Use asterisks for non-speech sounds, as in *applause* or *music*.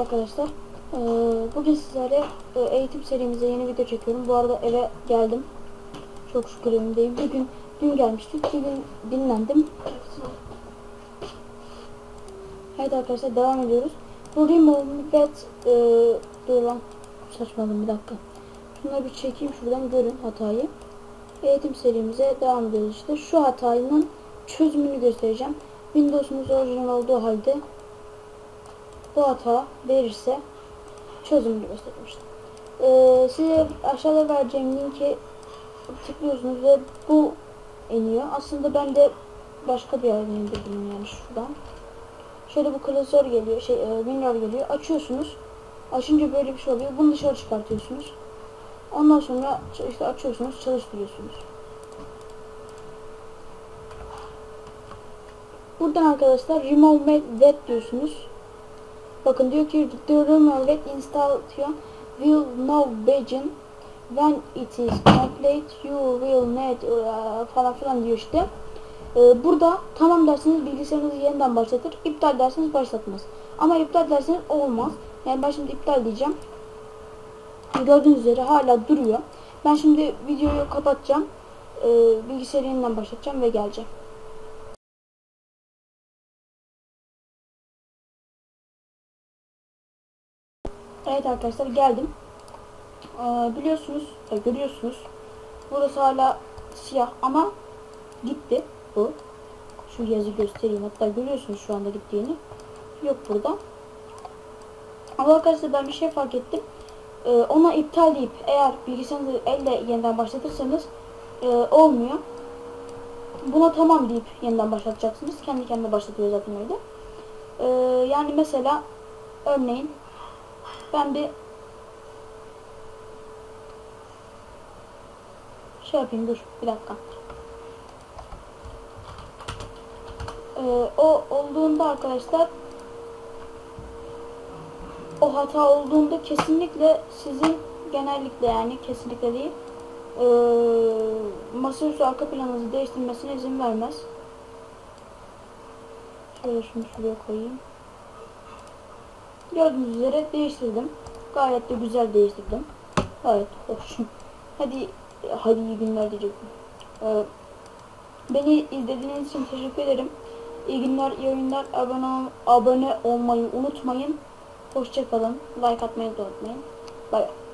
arkadaşlar. Ee, bugün sizlere e, eğitim serimize yeni video çekiyorum. Bu arada eve geldim. Çok şükür evimdeyim. Bugün dün gelmiştik. Bugün dinlendim. Evet arkadaşlar devam ediyoruz. Bu remove that e, dur lan saçmaladım bir dakika. Şunları bir çekeyim şuradan görün hatayı. Eğitim serimize devam ediyoruz işte. Şu hatanın çözümünü göstereceğim. Windows'umuz orijinal olduğu halde bu hata verirse çözümünü göstereyim işte. Ee, size aşağıda vereceğim linki tıklıyorsunuz ve bu iniyor. Aslında ben de başka bir yerden indirdim yani şuradan. Şöyle bu klasör geliyor, şey e, WinRAR geliyor. Açıyorsunuz. Açınca böyle bir şey oluyor. Bunu dışarı çıkartıyorsunuz. Ondan sonra işte açıyorsunuz, çalıştırıyorsunuz. Buradan arkadaşlar remove that diyorsunuz. Bakın diyor ki the remove that installation will now begin when it is complete you will need uh, falan filan diyor işte. Ee, burada tamam derseniz bilgisayarınızı yeniden başlatır. iptal derseniz başlatmaz. Ama iptal derseniz olmaz. Yani ben şimdi iptal diyeceğim. Gördüğünüz üzere hala duruyor. Ben şimdi videoyu kapatacağım. Ee, bilgisayarı yeniden başlatacağım ve geleceğim. Evet arkadaşlar geldim. Ee, biliyorsunuz, e, görüyorsunuz. Burası hala siyah ama gitti bu. Şu yazı göstereyim. Hatta görüyorsunuz şu anda gittiğini. Yok burada. Ama arkadaşlar ben bir şey fark ettim. Ee, ona iptal deyip eğer bilgisayarınızı elle yeniden başlatırsanız e, olmuyor. Buna tamam deyip yeniden başlatacaksınız. Kendi kendine başlatıyor zaten öyle. Ee, yani mesela örneğin ben bir şey yapayım dur bir dakika. Ee, o olduğunda arkadaşlar o hata olduğunda kesinlikle sizin genellikle yani kesinlikle değil e, masaüstü arka planınızı değiştirmesine izin vermez. Şöyle şunu şuraya koyayım. Gördüğünüz üzere değiştirdim. Gayet de güzel değiştirdim. Gayet hoş. *laughs* Hadi hadi iyi günler diyecektim. Ee, beni izlediğiniz için teşekkür ederim. İyi günler, iyi oyunlar. Abone, abone olmayı unutmayın. Hoşçakalın. Like atmayı da unutmayın. Bay bay.